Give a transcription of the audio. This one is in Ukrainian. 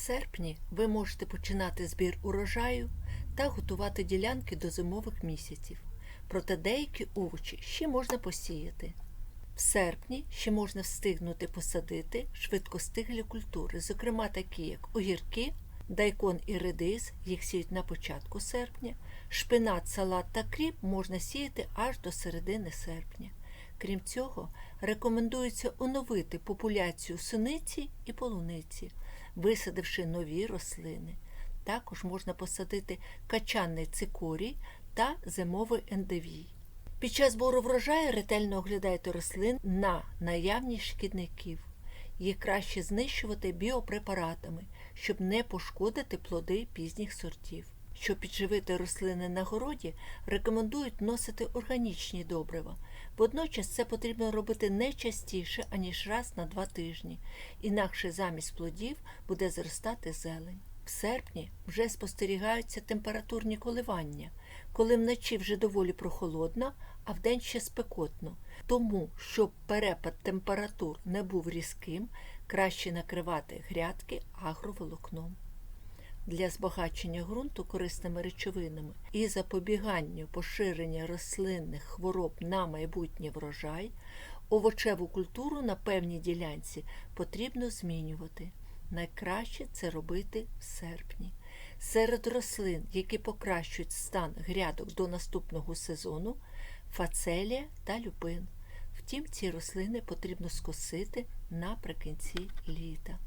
серпні ви можете починати збір урожаю та готувати ділянки до зимових місяців. Проте деякі овочі ще можна посіяти. В серпні ще можна встигнути посадити швидкостиглі культури, зокрема такі як огірки, дайкон і редис, їх сіють на початку серпня, шпинат, салат та кріп можна сіяти аж до середини серпня. Крім цього, рекомендується оновити популяцію суниці і полуниці, висадивши нові рослини. Також можна посадити качанний цикорій та зимовий ендевій. Під час збору врожаю ретельно оглядайте рослин на наявність шкідників. Їх краще знищувати біопрепаратами, щоб не пошкодити плоди пізніх сортів. Щоб підживити рослини на городі, рекомендують вносити органічні добрива. Водночас це потрібно робити не частіше, аніж раз на два тижні, інакше замість плодів буде зростати зелень. В серпні вже спостерігаються температурні коливання, коли вночі вже доволі прохолодно, а вдень ще спекотно. Тому, щоб перепад температур не був різким, краще накривати грядки агроволокном. Для збагачення ґрунту корисними речовинами і запобіганню поширення рослинних хвороб на майбутній врожай, овочеву культуру на певній ділянці потрібно змінювати. Найкраще це робити в серпні. Серед рослин, які покращують стан грядок до наступного сезону, фацелія та люпин. Втім, ці рослини потрібно скосити наприкінці літа.